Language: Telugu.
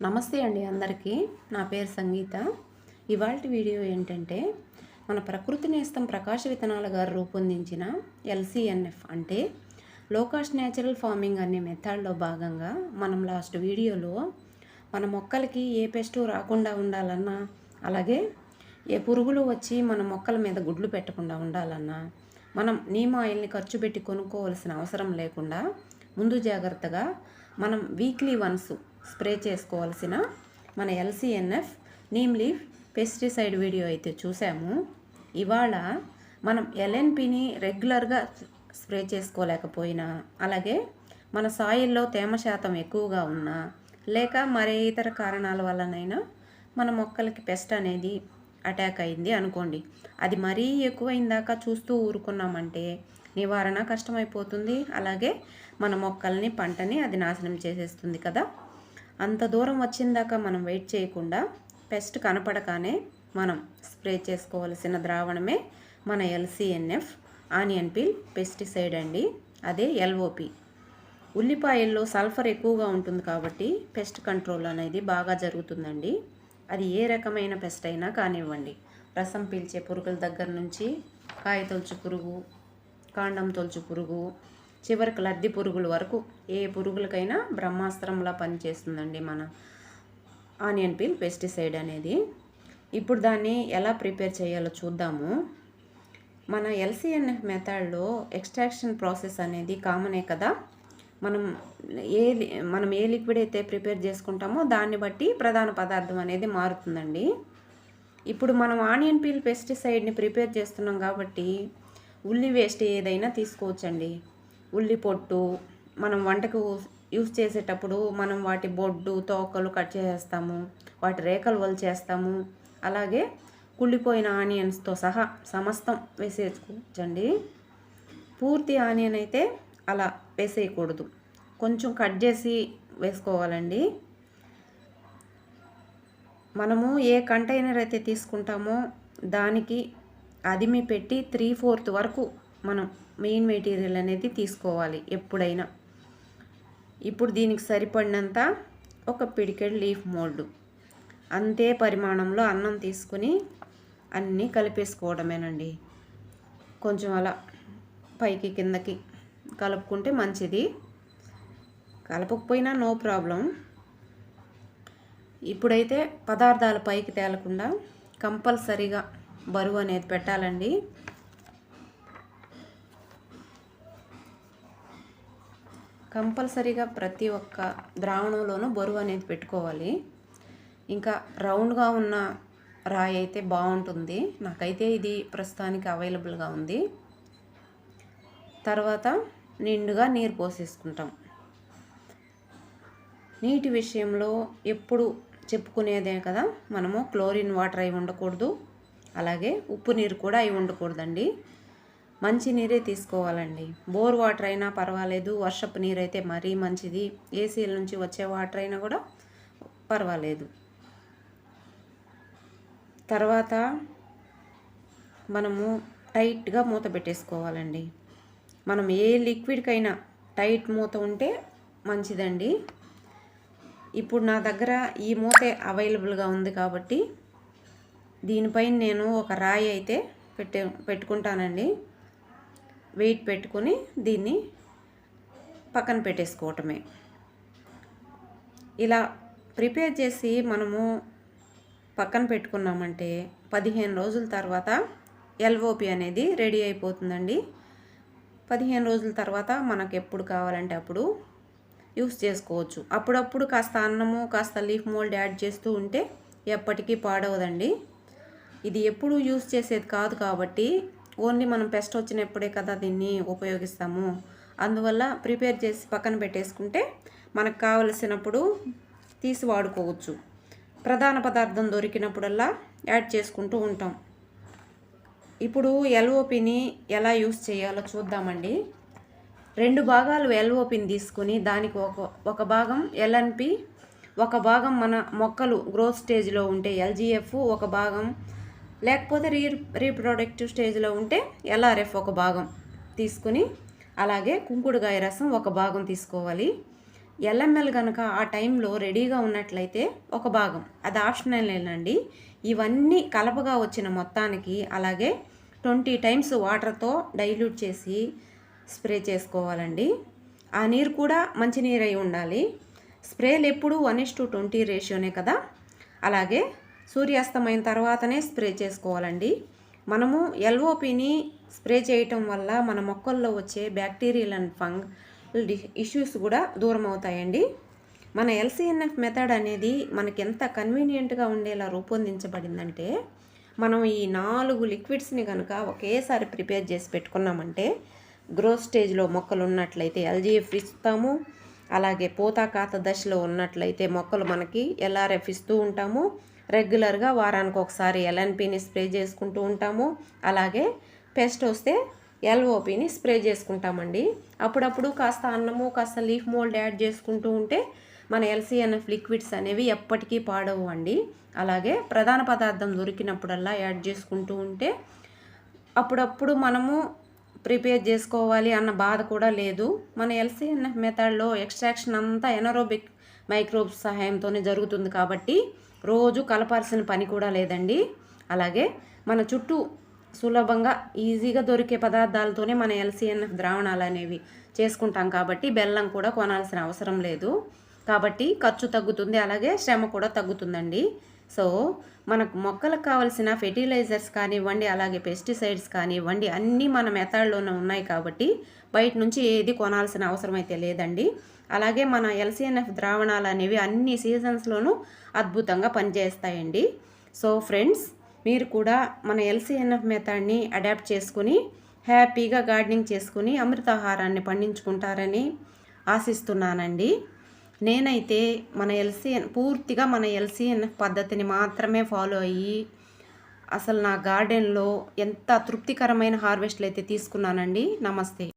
నమస్తే అండి అందరికీ. నా పేరు సంగీత. ఇవాళ వీడియో ఏంటంటే మన ప్రకృతి నేస్తం ప్రకాశ విత్తనాల గారు రూపొందించిన ఎల్సిఎన్ఎఫ్ అంటే లోకాస్ట్ న్యాచురల్ ఫార్మింగ్ అనే మెథడ్లో భాగంగా మనం లాస్ట్ వీడియోలో మన మొక్కలకి ఏ పెస్టు రాకుండా ఉండాలన్నా అలాగే ఏ పురుగులు వచ్చి మన మొక్కల మీద గుడ్లు పెట్టకుండా ఉండాలన్నా మనం నీమ్ ఆయిల్ని ఖర్చు పెట్టి కొనుక్కోవాల్సిన అవసరం లేకుండా ముందు జాగ్రత్తగా మనం వీక్లీ వన్స్ స్ప్రే చేసుకోవాల్సిన మన LCNF neem leaf pesticide video అయితే చూసాము. ఇవాళ మనం ఎల్ఎన్పిని రెగ్యులర్గా స్ప్రే చేసుకోలేకపోయినా అలాగే మన సాయిల్లో తేమ శాతం ఎక్కువగా ఉన్నా లేక మరే ఇతర కారణాల వల్లనైనా మన మొక్కలకి పెస్ట్ అనేది అటాక్ అయింది అనుకోండి. అది మరీ ఎక్కువైందాక చూస్తూ ఊరుకున్నామంటే నివారణ కష్టమైపోతుంది. అలాగే మన మొక్కల్ని పంటని అది నాశనం చేసేస్తుంది కదా. అంత దూరం వచ్చిందాక మనం వెయిట్ చేయకుండా పెస్ట్ కనపడగానే మనం స్ప్రే చేసుకోవలసిన ద్రావణమే మన ఎల్సిఎన్ఎఫ్ ఆనియన్ పీల్ పెస్టిసైడ్ అండి. అదే ఎల్ఓపి ఉల్లిపాయల్లో సల్ఫర్ ఎక్కువగా ఉంటుంది కాబట్టి పెస్ట్ కంట్రోల్ అనేది బాగా జరుగుతుందండి. అది ఏ రకమైన పెస్ట్ అయినా కానివ్వండి. రసం పీల్చే పురుగుల దగ్గర నుంచి కాయ తొలుచు పురుగు కాండం తొలుచు పురుగు చివరికి లద్ది పురుగుల వరకు ఏ పురుగులకైనా బ్రహ్మాస్త్రంలా పనిచేస్తుందండి మన ఆనియన్ పీల్ పెస్టిసైడ్ అనేది. ఇప్పుడు దాన్ని ఎలా ప్రిపేర్ చేయాలో చూద్దాము. మన ఎల్సిఎన్ఎఫ్ మెథడ్లో ఎక్స్ట్రాక్షన్ ప్రాసెస్ అనేది కామనే కదా. మనం ఏ లి- మనం ఏ లిక్విడ్ అయితే ప్రిపేర్ చేసుకుంటామో దాన్ని బట్టి ప్రధాన పదార్థం అనేది మారుతుందండి. ఇప్పుడు మనం ఆనియన్ పీల్ పెస్టిసైడ్ని ప్రిపేర్ చేస్తున్నాం కాబట్టి ఉల్లి వేస్ట్ ఏదైనా తీసుకోవచ్చండి. ఉల్లి పొట్టు మనం వంటకు యూస్ చేసేటప్పుడు మనం వాటి బొడ్డు తోకలు కట్ చేసేస్తాము వాటి రేఖలు వలిచేస్తాము. అలాగే కుళ్ళిపోయిన ఆనియన్స్తో సహా సమస్తం వేసేసుకోవచ్చండి పూర్తి ఆనియన్ అయితే అలా వేసేయకూడదు. కొంచెం కట్ చేసి వేసుకోవాలండి. మనము ఏ కంటైనర్ అయితే తీసుకుంటామో దానికి అదిమి పెట్టి త్రీ ఫోర్త్ వరకు మనం మెయిన్ మెటీరియల్ అనేది తీసుకోవాలి ఎప్పుడైనా. ఇప్పుడు దీనికి సరిపడినంత ఒక పిడికెడ్ లీఫ్ మోల్డ్. అంతే పరిమాణంలో అన్నం తీసుకుని అన్నీ కలిపేసుకోవడమేనండి. కొంచెం అలా పైకి కిందకి కలుపుకుంటే మంచిది. కలపకపోయినా నో ప్రాబ్లం. ఇప్పుడైతే పదార్థాలు పైకి తేలకుండా కంపల్సరీగా బరువు అనేది పెట్టాలండి. కంపల్సరీగా ప్రతి ఒక్క ద్రావణంలోనూ బరువు అనేది పెట్టుకోవాలి. ఇంకా రౌండ్గా ఉన్న రాయి అయితే బాగుంటుంది. నాకైతే ఇది ప్రస్తుతానికి అవైలబుల్గా ఉంది. తర్వాత నిండుగా నీరు పోసేసుకుంటాం. నీటి విషయంలో ఎప్పుడు చెప్పుకునేదే కదా మనము క్లోరిన్ వాటర్ అయి ఉండకూడదు. అలాగే ఉప్పు నీరు కూడా అయి ఉండకూడదండి. మంచి నీరే తీసుకోవాలండి. బోర్ వాటర్ అయినా పర్వాలేదు. వర్షపు నీరు అయితే మరీ మంచిది. ఏసీల నుంచి వచ్చే వాటర్ అయినా కూడా పర్వాలేదు. తర్వాత మనము టైట్గా మూత పెట్టేసుకోవాలండి. మనం ఏ లిక్విడ్కైనా టైట్ మూత ఉంటే మంచిదండి. ఇప్పుడు నా దగ్గర ఈ మూతే అవైలబుల్గా ఉంది కాబట్టి దీనిపైన నేను ఒక రాయి అయితే పెట్టే పెట్టుకుంటానండి. వెయిట్ పెట్టుకొని దీన్ని పక్కన పెట్టేసుకోవటమే. ఇలా ప్రిపేర్ చేసి మనము పక్కన పెట్టుకున్నామంటే పదిహేను రోజుల తర్వాత ఎల్ఓపి అనేది రెడీ అయిపోతుందండి. పదిహేను రోజుల తర్వాత మనకు ఎప్పుడు కావాలంటే అప్పుడు యూస్ చేసుకోవచ్చు. అప్పుడప్పుడు కాస్త అన్నము కాస్త లీఫ్ మోల్డ్ యాడ్ చేస్తూ ఉంటే ఎప్పటికీ పాడవదండి. ఇది ఎప్పుడు యూస్ చేసేది కాదు కాబట్టి ఓన్లీ మనం పెస్ట్ వచ్చినప్పుడే కదా దీన్ని ఉపయోగిస్తాము. అందువల్ల ప్రిపేర్ చేసి పక్కన పెట్టేసుకుంటే మనకు కావలసినప్పుడు తీసి వాడుకోవచ్చు. ప్రధాన పదార్థం దొరికినప్పుడల్లా యాడ్ చేసుకుంటూ ఉంటాం. ఇప్పుడు ఎల్ఓపిని ఎలా యూస్ చేయాలో చూద్దామండి. రెండు భాగాలు ఎల్ఓపిని తీసుకుని దానికి ఒక ఒక భాగం ఎల్ఎన్పి ఒక భాగం మన మొక్కలు గ్రోత్ స్టేజ్లో ఉంటే ఎల్జీఎఫ్ ఒక భాగం లేకపోతే రీ రీప్రొడక్టివ్ స్టేజ్లో ఉంటే ఎల్ఆర్ఎఫ్ ఒక భాగం తీసుకుని అలాగే కుంకుడుగాయ రసం ఒక భాగం తీసుకోవాలి. ఎల్ఎంఎల్ కనుక ఆ టైంలో రెడీగా ఉన్నట్లయితే ఒక భాగం. అది ఆప్షనలేనండి ఇవన్నీ కలపగా వచ్చిన మొత్తానికి అలాగే ట్వంటీ టైమ్స్ వాటర్తో డైల్యూట్ చేసి స్ప్రే చేసుకోవాలండి. ఆ నీరు కూడా మంచి నీరు అయి ఉండాలి. స్ప్రేలు ఎప్పుడు వన్ ఇస్ టు ట్వంటీ రేషియోనే కదా. అలాగే సూర్యాస్తమైన తర్వాతనే స్ప్రే చేసుకోవాలండి. మనము ఎల్ఓపిని స్ప్రే చేయటం వల్ల మన మొక్కల్లో వచ్చే బ్యాక్టీరియల్ అండ్ ఫంగ్ ఇష్యూస్ కూడా దూరం అవుతాయండి మన ఎల్సిఎన్ఎఫ్ మెథడ్ అనేది మనకి ఎంత కన్వీనియంట్గా ఉండేలా రూపొందించబడిందంటే మనం ఈ నాలుగు లిక్విడ్స్ని కనుక ఒకేసారి ప్రిపేర్ చేసి పెట్టుకున్నామంటే గ్రో స్టేజ్లో మొక్కలు ఉన్నట్లయితే ఎల్జీఎఫ్ ఇస్తాము అలాగే పూతాకాత దశలో ఉన్నట్లయితే మొక్కలు మనకి ఎల్ఆర్ఎఫ్ ఇస్తూ ఉంటాము రెగ్యులర్గా వారానికి ఒకసారి ఎల్ఎన్పిని స్ప్రే చేసుకుంటూ ఉంటాము. అలాగే పెస్ట్ వస్తే ఎల్ఓపిని స్ప్రే చేసుకుంటామండి. అప్పుడప్పుడు కాస్త అన్నము కాస్త లీఫ్ మోల్డ్ యాడ్ చేసుకుంటూ ఉంటే మన ఎల్సీఎన్ఎఫ్ లిక్విడ్స్ అనేవి ఎప్పటికీ పాడవు అండి. అలాగే ప్రధాన పదార్థం దొరికినప్పుడల్లా యాడ్ చేసుకుంటూ ఉంటే అప్పుడప్పుడు మనము ప్రిపేర్ చేసుకోవాలి అన్న బాధ కూడా లేదు. మన ఎల్సీఎన్ఎఫ్ మెథడ్లో ఎక్స్ట్రాక్షన్ అంతా ఎనరోబిక్ మైక్రోబ్స్ సహాయంతోనే జరుగుతుంది కాబట్టి రోజు కలపాల్సిన పని కూడా లేదండి. అలాగే మన చుట్టూ సులభంగా ఈజీగా దొరికే పదార్థాలతోనే మన ఎల్సిఎన్ఎఫ్ ద్రావణాలు అనేవి చేసుకుంటాం కాబట్టి బెల్లం కూడా కొనాల్సిన అవసరం లేదు. కాబట్టి ఖర్చు తగ్గుతుంది అలాగే శ్రమ కూడా తగ్గుతుందండి. సో మనకు మొక్కలకు కావలసిన ఫెర్టిలైజర్స్ కానివ్వండి అలాగే పెస్టిసైడ్స్ కానివ్వండి అన్నీ మన మెథడ్లోనే ఉన్నాయి కాబట్టి బయట నుంచి ఏది కొనాల్సిన అవసరం అయితే లేదండి. అలాగే మన ఎల్సిఎన్ఎఫ్ ద్రావణాలు అనేవి అన్ని సీజన్స్లోనూ అద్భుతంగా పనిచేస్తాయండి. సో ఫ్రెండ్స్ మీరు కూడా మన ఎల్సిఎన్ఎఫ్ మెథడ్ని అడాప్ట్ చేసుకుని హ్యాపీగా గార్డెనింగ్ చేసుకుని అమృతాహారాన్ని పండించుకుంటారని ఆశిస్తున్నానండి. నేనైతే మన ఎల్సిఎన్ పూర్తిగా మన ఎల్సిఎన్ఎఫ్ పద్ధతిని మాత్రమే ఫాలో అయ్యి అసలు నా గార్డెన్లో ఎంత తృప్తికరమైన హార్వెస్ట్లు అయితే తీసుకున్నానండి. నమస్తే.